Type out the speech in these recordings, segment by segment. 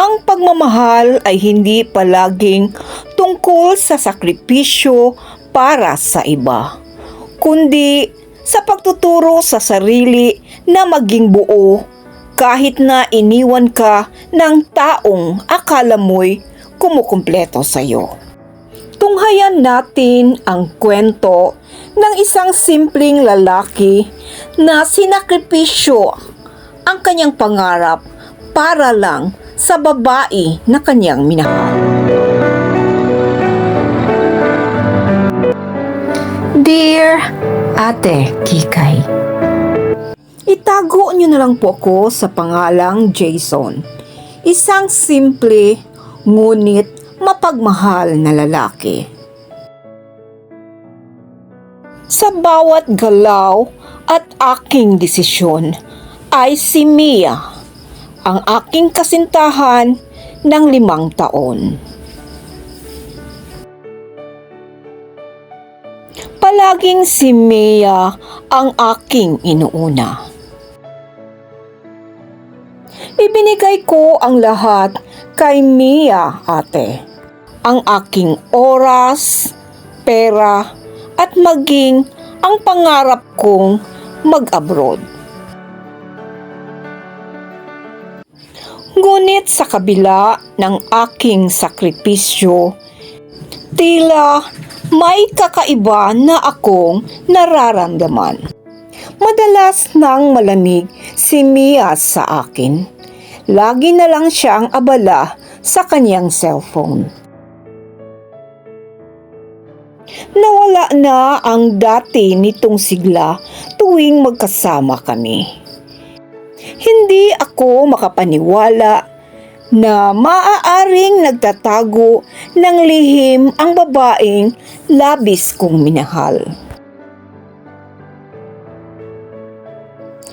Ang pagmamahal ay hindi palaging tungkol sa sakripisyo para sa iba, kundi sa pagtuturo sa sarili na maging buo kahit na iniwan ka ng taong akala mo'y kumukumpleto sa'yo. Tunghayan natin ang kwento ng isang simpleng lalaki na sinakripisyo ang kanyang pangarap para lang sa babae na kanyang minahal. Dear Ate Kikay, Itago niyo na lang po ako sa pangalang Jason. Isang simple ngunit mapagmahal na lalaki. Sa bawat galaw at aking desisyon ay si Mia, ang aking kasintahan ng limang taon. Palaging si Mia ang aking inuuna. Ibinigay ko ang lahat kay Mia, ate. Ang aking oras, pera, at maging ang pangarap kong mag-abroad. Ngunit sa kabila ng aking sakripisyo, tila may kakaiba na akong nararamdaman. Madalas nang malamig si Mia sa akin. Lagi na lang siyang abala sa kanyang cellphone. Nawala na ang dati nitong sigla tuwing magkasama kami. Hindi ako makapaniwala na maaaring nagtatago ng lihim ang babaeng labis kong minahal.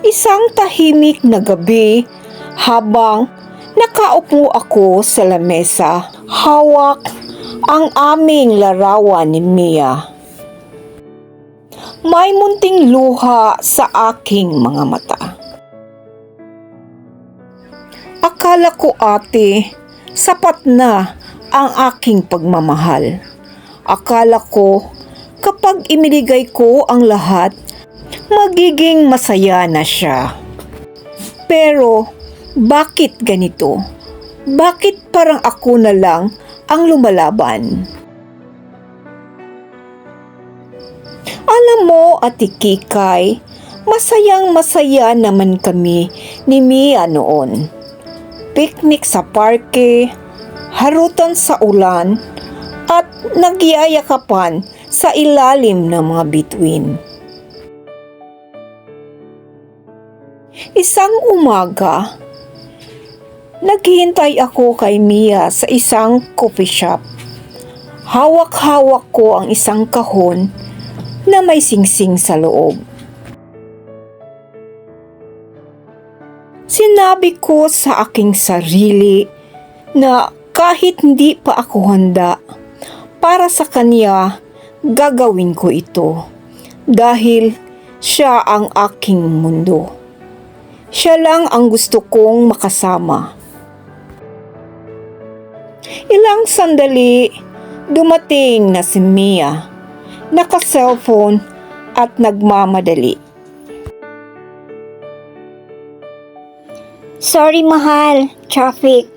Isang tahimik na gabi habang nakaupo ako sa lamesa, hawak ang aming larawan ni Mia. May munting luha sa aking mga mata. Akala ko ate, sapat na ang aking pagmamahal. Akala ko kapag imiligay ko ang lahat, magiging masaya na siya. Pero bakit ganito? Bakit parang ako na lang ang lumalaban? Alam mo, Ate Kikay, masayang masaya naman kami ni Mia noon. Picnic sa parke, harutan sa ulan, at nagyayakapan sa ilalim ng mga bituin. Isang umaga, naghihintay ako kay Mia sa isang coffee shop. Hawak-hawak ko ang isang kahon na may singsing sa loob. Sinabi ko sa aking sarili na kahit hindi pa ako handa para sa kanya, gagawin ko ito dahil siya ang aking mundo. Siya lang ang gusto kong makasama. Ilang sandali, dumating na si Mia. Naka-cellphone at nagmamadali. Sorry mahal, traffic.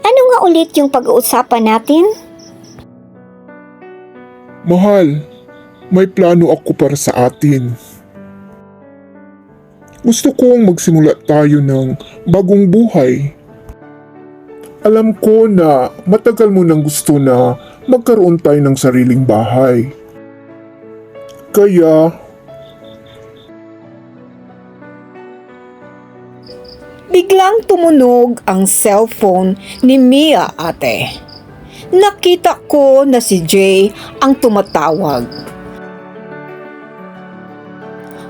Ano nga ulit yung pag-uusapan natin? Mahal, may plano ako para sa atin. Gusto kong magsimula tayo ng bagong buhay. Alam ko na matagal mo nang gusto na magkaroon tayo ng sariling bahay. Kaya Biglang tumunog ang cellphone ni Mia ate. Nakita ko na si Jay ang tumatawag.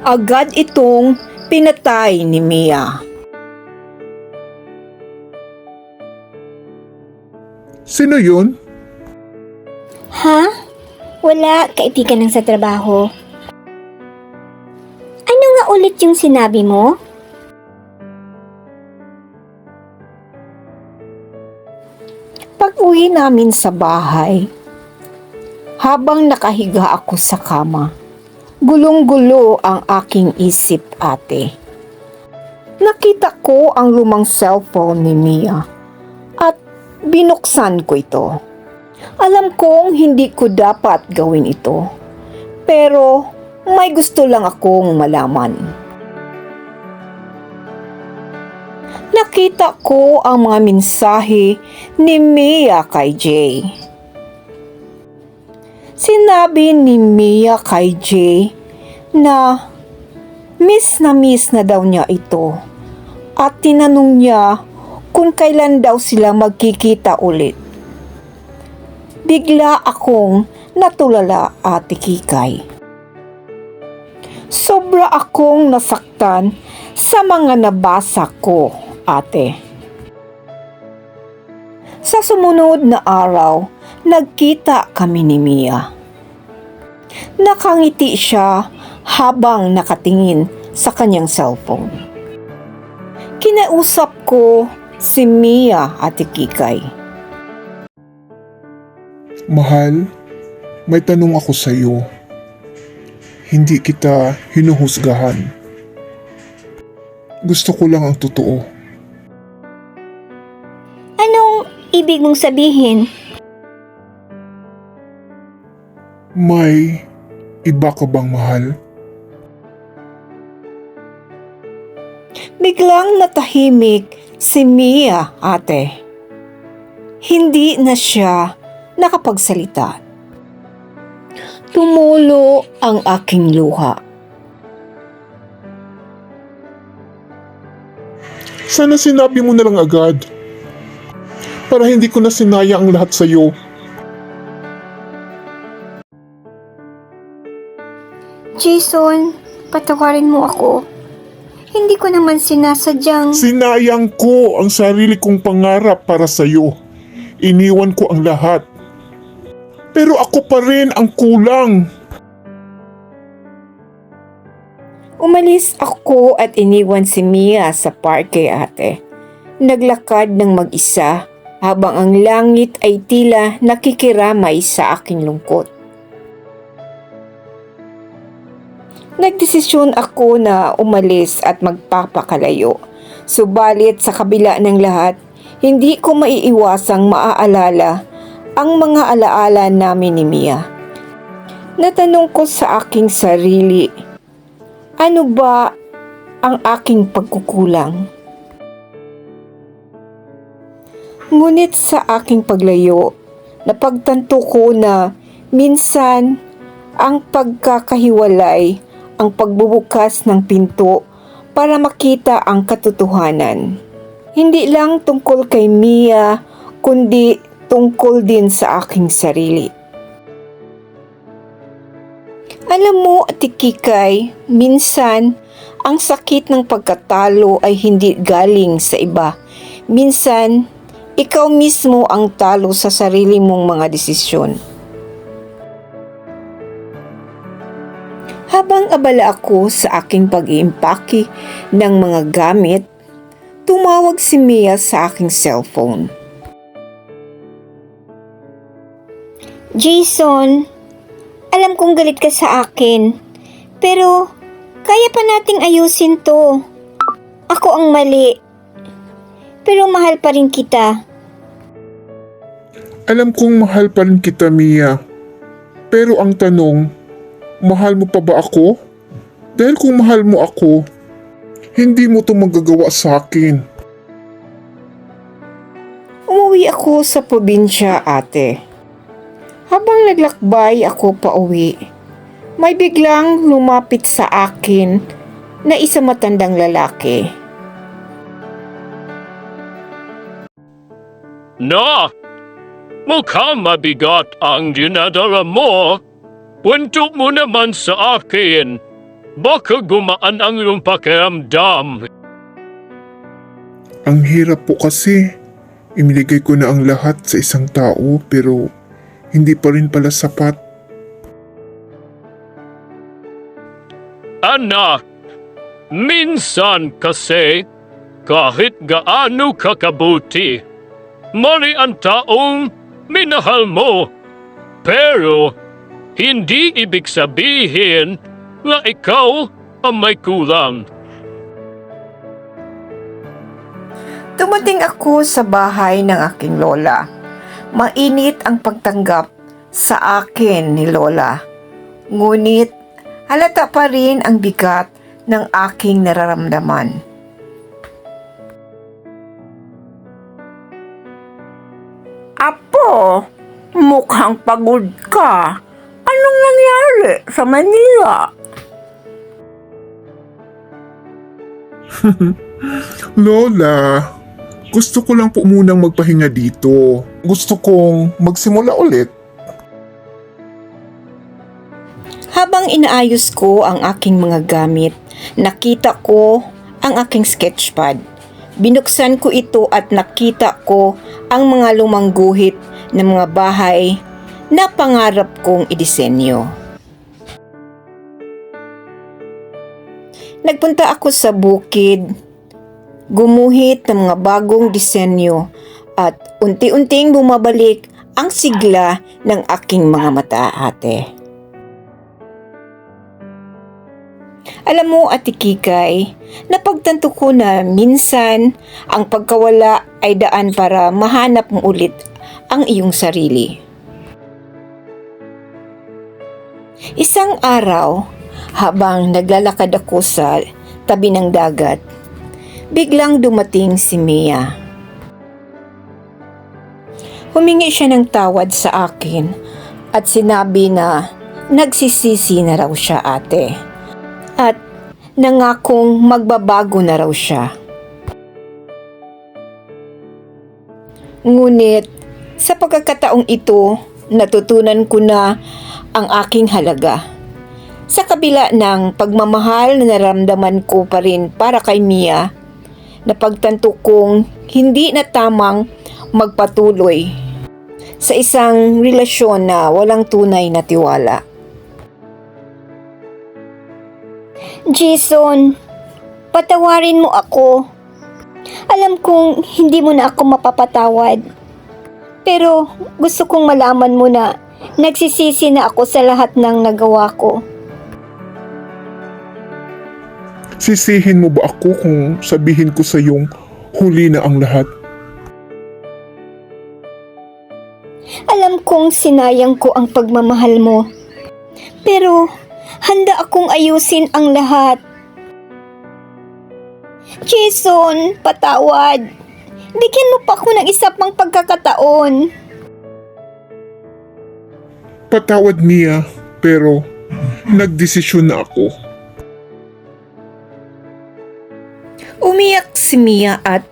Agad itong pinatay ni Mia. sino yun? Ha? Wala, kaibigan lang sa trabaho. Ano nga ulit yung sinabi mo? Pag-uwi namin sa bahay, habang nakahiga ako sa kama, gulong-gulo ang aking isip ate. Nakita ko ang lumang cellphone ni Mia at binuksan ko ito. Alam kong hindi ko dapat gawin ito, pero may gusto lang akong malaman. Nakita ko ang mga mensahe ni Mia kay Jay. Sinabi ni Mia kay Jay na miss na miss na daw niya ito at tinanong niya kung kailan daw sila magkikita ulit. Bigla akong natulala ate Kikay. Sobra akong nasaktan sa mga nabasa ko, ate. Sa sumunod na araw, nagkita kami ni Mia. Nakangiti siya habang nakatingin sa kanyang cellphone. Kinausap ko si Mia at Kikay. Mahal, may tanong ako sa iyo. Hindi kita hinuhusgahan. Gusto ko lang ang totoo. Ibig mong sabihin? May iba ka bang mahal? Biglang natahimik si Mia, ate. Hindi na siya nakapagsalita. Tumulo ang aking luha. Sana sinabi mo na lang agad. Para hindi ko na sinaya ang lahat sa iyo. Jason, patawarin mo ako. Hindi ko naman sinasadyang... Sinayang ko ang sarili kong pangarap para sa iyo. Iniwan ko ang lahat. Pero ako pa rin ang kulang. Umalis ako at iniwan si Mia sa parke ate. Naglakad ng mag-isa habang ang langit ay tila nakikiramay sa aking lungkot. Nagdesisyon ako na umalis at magpapakalayo. Subalit sa kabila ng lahat, hindi ko maiiwasang maaalala ang mga alaala namin ni Mia. Natanong ko sa aking sarili, ano ba ang aking pagkukulang? Ngunit sa aking paglayo, napagtanto ko na minsan ang pagkakahiwalay ang pagbubukas ng pinto para makita ang katotohanan. Hindi lang tungkol kay Mia, kundi tungkol din sa aking sarili. Alam mo, Ate Kikay, minsan ang sakit ng pagkatalo ay hindi galing sa iba. Minsan, ikaw mismo ang talo sa sarili mong mga desisyon. Habang abala ako sa aking pag-iimpake ng mga gamit, tumawag si Mia sa aking cellphone. Jason, alam kong galit ka sa akin. Pero, kaya pa nating ayusin to. Ako ang mali. Pero mahal pa rin kita. Alam kong mahal pa rin kita, Mia. Pero ang tanong, mahal mo pa ba ako? Dahil kung mahal mo ako, hindi mo to magagawa sa akin. Umuwi ako sa probinsya, ate. Habang naglakbay ako pa uwi, may biglang lumapit sa akin na isa matandang lalaki. Na, mukhang mabigat ang dinadala mo. Punto mo naman sa akin. Baka gumaan ang iyong pakiramdam. Ang hirap po kasi. Imiligay ko na ang lahat sa isang tao pero hindi pa rin pala sapat. Anak, minsan kasi, kahit gaano kakabuti, mali ang taong minahal mo. Pero, hindi ibig sabihin na ikaw ang may kulang. Dumating ako sa bahay ng aking lola. Mainit ang pagtanggap sa akin ni lola. Ngunit halata pa rin ang bigat ng aking nararamdaman. Mukhang pagod ka. Anong nangyari sa Manila? Lola, gusto ko lang po munang magpahinga dito. Gusto kong magsimula ulit. Habang inaayos ko ang aking mga gamit, nakita ko ang aking sketchpad. Binuksan ko ito at nakita ko ang mga lumang guhit ng mga bahay na pangarap kong idisenyo. Nagpunta ako sa bukid, gumuhit ng mga bagong disenyo at unti-unting bumabalik ang sigla ng aking mga mata ate. Alam mo, Ate Kikay, napagtanto ko na minsan ang pagkawala ay daan para mahanap mo ulit ang iyong sarili. Isang araw, habang naglalakad ako sa tabi ng dagat, biglang dumating si Mia. Humingi siya ng tawad sa akin at sinabi na nagsisisi na raw siya ate at nangakong magbabago na raw siya. Ngunit sa pagkakataong ito, natutunan ko na ang aking halaga. Sa kabila ng pagmamahal na naramdaman ko pa rin para kay Mia, napagtanto kong hindi na tamang magpatuloy sa isang relasyon na walang tunay na tiwala. Jason, patawarin mo ako. Alam kong hindi mo na ako mapapatawad. Pero gusto kong malaman mo na nagsisisi na ako sa lahat ng nagawa ko. Sisihin mo ba ako kung sabihin ko sa yung huli na ang lahat? Alam kong sinayang ko ang pagmamahal mo. Pero handa akong ayusin ang lahat. Jason, patawad. Bigyan mo pa ako ng isa pang pagkakataon. Patawad Mia, pero nagdesisyon na ako. Umiyak si Mia at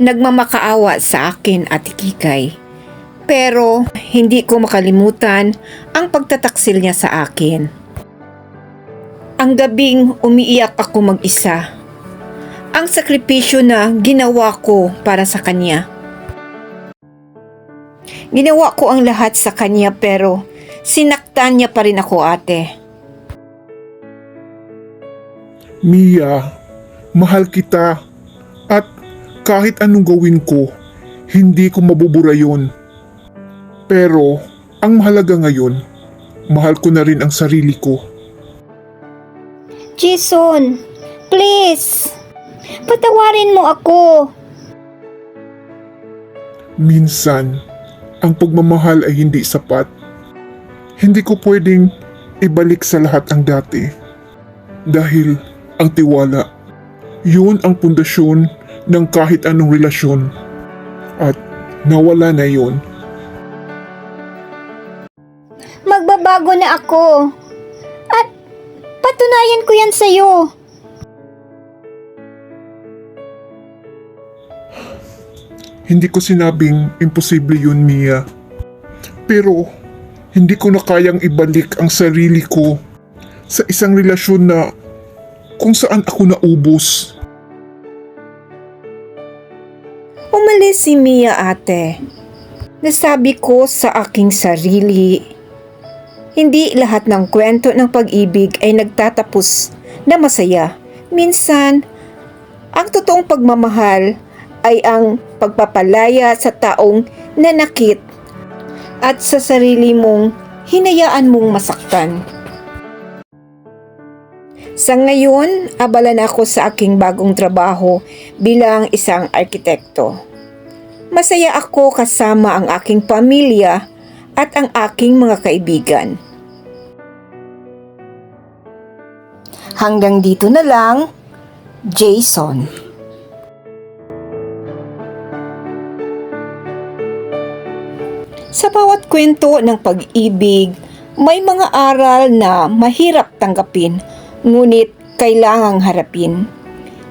nagmamakaawa sa akin at Kikay. Pero hindi ko makalimutan ang pagtataksil niya sa akin. Ang gabing umiiyak ako mag-isa. Ang sakripisyo na ginawa ko para sa kanya. Ginawa ko ang lahat sa kanya pero sinaktan niya pa rin ako ate. Mia, mahal kita. At kahit anong gawin ko, hindi ko mabubura yun. Pero, ang mahalaga ngayon, mahal ko na rin ang sarili ko. Jason, please. Patawarin mo ako. Minsan, ang pagmamahal ay hindi sapat. Hindi ko pwedeng ibalik sa lahat ang dati. Dahil ang tiwala, yun ang pundasyon ng kahit anong relasyon. At nawala na yun. Magbabago na ako. At patunayan ko yan sa'yo. Hindi ko sinabing imposible yun, Mia. Pero, hindi ko na kayang ibalik ang sarili ko sa isang relasyon na kung saan ako naubos. Umalis si Mia ate. Nasabi ko sa aking sarili, hindi lahat ng kwento ng pag-ibig ay nagtatapos na masaya. Minsan, ang totoong pagmamahal ay ang pagpapalaya sa taong nanakit at sa sarili mong hinayaan mong masaktan. Sa ngayon, abala na ako sa aking bagong trabaho bilang isang arkitekto. Masaya ako kasama ang aking pamilya at ang aking mga kaibigan. Hanggang dito na lang, Jason. Sa bawat kwento ng pag-ibig, may mga aral na mahirap tanggapin, ngunit kailangang harapin.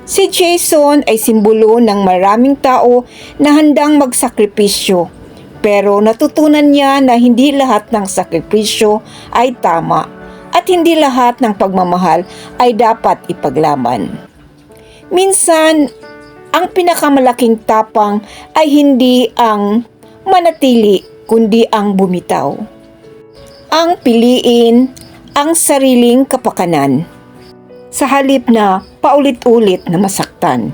Si Jason ay simbolo ng maraming tao na handang magsakripisyo, pero natutunan niya na hindi lahat ng sakripisyo ay tama at hindi lahat ng pagmamahal ay dapat ipaglaban. Minsan, ang pinakamalaking tapang ay hindi ang manatili kundi ang bumitaw. Ang piliin ang sariling kapakanan sa halip na paulit-ulit na masaktan.